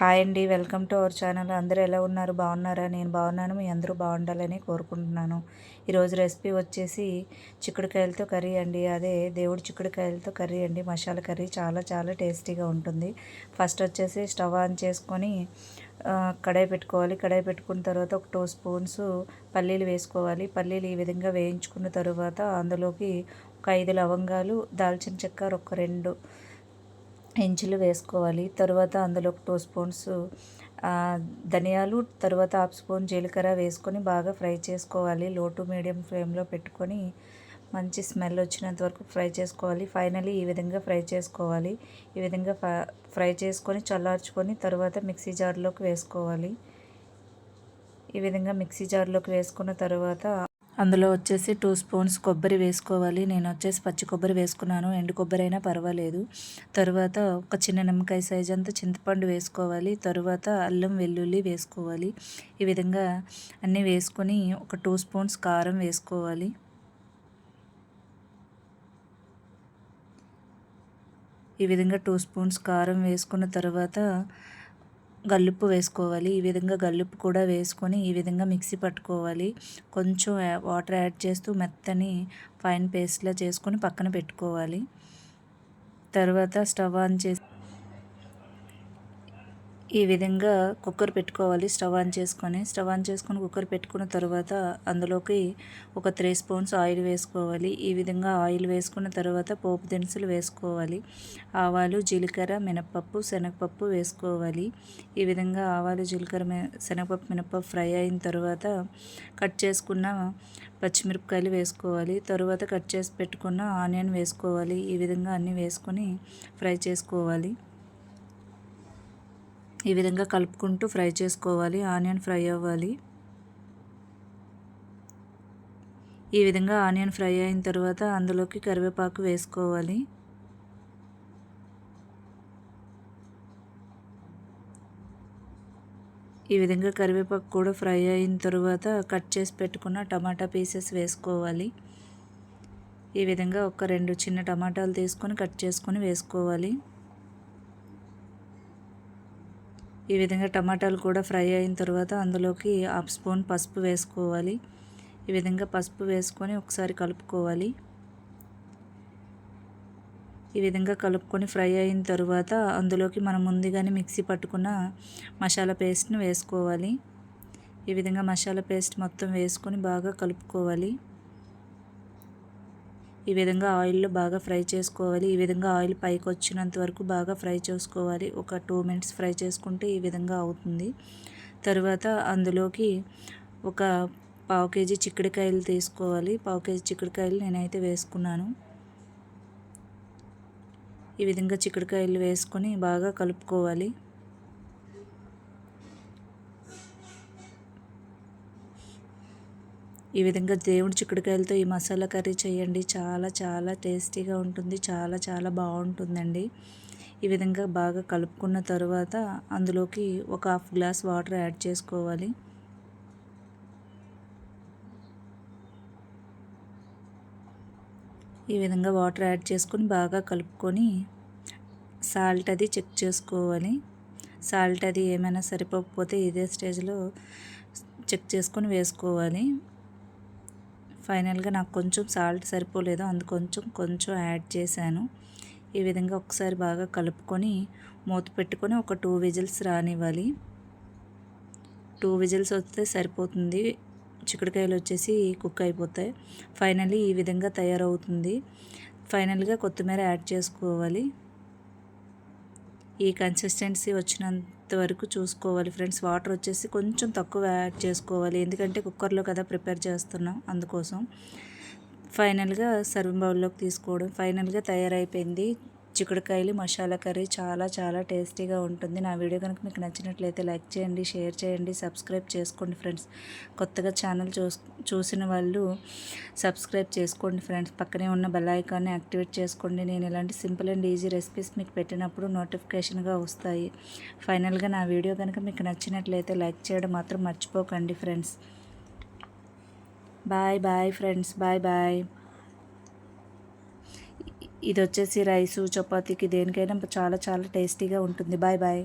Hi అండి. Welcome to our channel. అందరూ ఎలా ఉన్నారు? బాగున్నారా? నేను బాగున్నాను. మీ అందరూ బాగుండాలని కోరుకుంటున్నాను. ఈరోజు రెసిపీ వచ్చేసి చిక్కుడుకాయలతో కర్రీ అండి. అదే దేవుడి చిక్కుడుకాయలతో కర్రీ అండి. మసాలా కర్రీ చాలా చాలా టేస్టీగా ఉంటుంది. ఫస్ట్ వచ్చేసి స్టవ్ ఆన్ చేసుకొని కడాయి పెట్టుకోవాలి. కడాయి పెట్టుకున్న తర్వాత ఒక టూ స్పూన్స్ పల్లీలు వేసుకోవాలి. పల్లీలు ఈ విధంగా వేయించుకున్న తర్వాత అందులోకి ఒక ఐదు లవంగాలు దాల్చిన చెక్క ఒక రెండు ఇంచులు వేసుకోవాలి. తర్వాత అందులో ఒక టూ స్పూన్స్ ధనియాలు తర్వాత హాఫ్ స్పూన్ జీలకర్ర వేసుకొని బాగా ఫ్రై చేసుకోవాలి. లో టు మీడియం ఫ్లేమ్లో పెట్టుకొని మంచి స్మెల్ వచ్చినంత వరకు ఫ్రై చేసుకోవాలి. ఫైనలీ ఈ విధంగా ఫ్రై చేసుకోవాలి. ఈ విధంగా ఫ్రై చేసుకొని చల్లార్చుకొని తర్వాత మిక్సీ జార్లోకి వేసుకోవాలి. ఈ విధంగా మిక్సీ జార్లోకి వేసుకున్న తర్వాత అందులో వచ్చేసి టూ స్పూన్స్ కొబ్బరి వేసుకోవాలి. నేను వచ్చేసి పచ్చి కొబ్బరి వేసుకున్నాను. ఎండు కొబ్బరి అయినా పర్వాలేదు. తర్వాత ఒక చిన్న నిమ్మకాయ సైజ్ అంతా చింతపండు వేసుకోవాలి. తరువాత అల్లం వెల్లుల్లి వేసుకోవాలి. ఈ విధంగా అన్నీ వేసుకొని ఒక టూ స్పూన్స్ కారం వేసుకోవాలి. ఈ విధంగా టూ స్పూన్స్ కారం వేసుకున్న తర్వాత గల్లుప్పు వేసుకోవాలి. ఈ విధంగా గల్లుప్పు కూడా వేసుకొని ఈ విధంగా మిక్సీ పట్టుకోవాలి. కొంచెం వాటర్ యాడ్ చేస్తూ మెత్తని ఫైన్ పేస్ట్లా చేసుకొని పక్కన పెట్టుకోవాలి. తర్వాత స్టవ్ ఆన్ చేసి ఈ విధంగా కుక్కర్ పెట్టుకోవాలి. స్టవ్ ఆన్ చేసుకొని స్టవ్ ఆన్ చేసుకొని కుక్కర్ పెట్టుకున్న తర్వాత అందులోకి ఒక త్రీ స్పూన్స్ ఆయిల్ వేసుకోవాలి. ఈ విధంగా ఆయిల్ వేసుకున్న తర్వాత పోపు దినుసులు వేసుకోవాలి. ఆవాలు జీలకర్ర మినప్పప్పు శనగపప్పు వేసుకోవాలి. ఈ విధంగా ఆవాలు జీలకర్ర శనగపప్పు మినప్పప్పు ఫ్రై అయిన తర్వాత కట్ చేసుకున్న పచ్చిమిరపకాయలు వేసుకోవాలి. తర్వాత కట్ చేసి పెట్టుకున్న ఆనియన్ వేసుకోవాలి. ఈ విధంగా అన్నీ వేసుకొని ఫ్రై చేసుకోవాలి. ఈ విధంగా కలుపుకుంటూ ఫ్రై చేసుకోవాలి. ఆనియన్ ఫ్రై అవ్వాలి. ఈ విధంగా ఆనియన్ ఫ్రై అయిన తర్వాత అందులోకి కరివేపాకు వేసుకోవాలి. ఈ విధంగా కరివేపాకు కూడా ఫ్రై అయిన తర్వాత కట్ చేసి పెట్టుకున్న టమాటా పీసెస్ వేసుకోవాలి. ఈ విధంగా ఒక రెండు చిన్న టమాటాలు తీసుకొని కట్ చేసుకొని వేసుకోవాలి. ఈ విధంగా టమాటాలు కూడా ఫ్రై అయిన తర్వాత అందులోకి హాఫ్ స్పూన్ పసుపు వేసుకోవాలి. ఈ విధంగా పసుపు వేసుకొని ఒకసారి కలుపుకోవాలి. ఈ విధంగా కలుపుకొని ఫ్రై అయిన తర్వాత అందులోకి మనం ముందుగానే మిక్సీ పట్టుకున్న మసాలా పేస్ట్ని వేసుకోవాలి. ఈ విధంగా మసాలా పేస్ట్ మొత్తం వేసుకొని బాగా కలుపుకోవాలి. ఈ విధంగా ఆయిల్లో బాగా ఫ్రై చేసుకోవాలి. ఈ విధంగా ఆయిల్ పైకి వచ్చినంత వరకు బాగా ఫ్రై చేసుకోవాలి. ఒక టూ మినిట్స్ ఫ్రై చేసుకుంటే ఈ విధంగా అవుతుంది. తర్వాత అందులోకి ఒక పావు కేజీ చిక్కుడుకాయలు తీసుకోవాలి. పావు కేజీ చిక్కుడుకాయలు నేనైతే వేసుకున్నాను. ఈ విధంగా చిక్కుడుకాయలు వేసుకొని బాగా కలుపుకోవాలి. ఈ విధంగా దేవుడి చిక్కుడుకాయలతో ఈ మసాలా కర్రీ చేయండి. చాలా చాలా టేస్టీగా ఉంటుంది. చాలా చాలా బాగుంటుందండి. ఈ విధంగా బాగా కలుపుకున్న తర్వాత అందులోకి ఒక హాఫ్ గ్లాస్ వాటర్ యాడ్ చేసుకోవాలి. ఈ విధంగా వాటర్ యాడ్ చేసుకొని బాగా కలుపుకొని సాల్ట్ అది చెక్ చేసుకోవాలి. సాల్ట్ అది ఏమైనా సరిపోకపోతే ఇదే స్టేజ్లో చెక్ చేసుకొని వేసుకోవాలి. ఫైనల్గా నాకు కొంచెం సాల్ట్ సరిపోలేదు అందుకొంచెం కొంచెం యాడ్ చేశాను. ఈ విధంగా ఒకసారి బాగా కలుపుకొని మూత పెట్టుకొని ఒక టూ విజిల్స్ రానివ్వాలి. టూ విజిల్స్ వస్తే సరిపోతుంది. చిక్కుడుకాయలు వచ్చేసి కుక్ అయిపోతాయి. ఫైనల్లీ ఈ విధంగా తయారవుతుంది. ఫైనల్గా కొత్తిమీర యాడ్ చేసుకోవాలి. ఈ కన్సిస్టెన్సీ వచ్చినంత వరకు చూసుకోవాలి ఫ్రెండ్స్. వాటర్ వచ్చేసి కొంచెం తక్కువ యాడ్ చేసుకోవాలి. ఎందుకంటే కుక్కర్లో కదా ప్రిపేర్ చేస్తున్నాం అందుకోసం. ఫైనల్గా సర్వింగ్ బౌల్లోకి తీసుకోవడం. ఫైనల్గా తయారైపోయింది. చిక్కుడుకాయలు మసాలా కర్రీ చాలా చాలా టేస్టీగా ఉంటుంది. నా వీడియో కనుక మీకు నచ్చినట్లయితే లైక్ చేయండి షేర్ చేయండి సబ్స్క్రైబ్ చేసుకోండి ఫ్రెండ్స్. కొత్తగా ఛానల్ చూ చూసిన వాళ్ళు సబ్స్క్రైబ్ చేసుకోండి ఫ్రెండ్స్. పక్కనే ఉన్న బెల్ ఐకాన్ని యాక్టివేట్ చేసుకోండి. నేను ఇలాంటి సింపుల్ అండ్ ఈజీ రెసిపీస్ మీకు పెట్టినప్పుడు నోటిఫికేషన్గా వస్తాయి. ఫైనల్గా నా వీడియో కనుక మీకు నచ్చినట్లయితే లైక్ చేయడం మాత్రం మర్చిపోకండి friends. Bye bye friends. Bye bye. ఇది వచ్చేసి రైసు చపాతీకి దేనికైనా చాలా చాలా టేస్టీగా ఉంటుంది. Bye bye.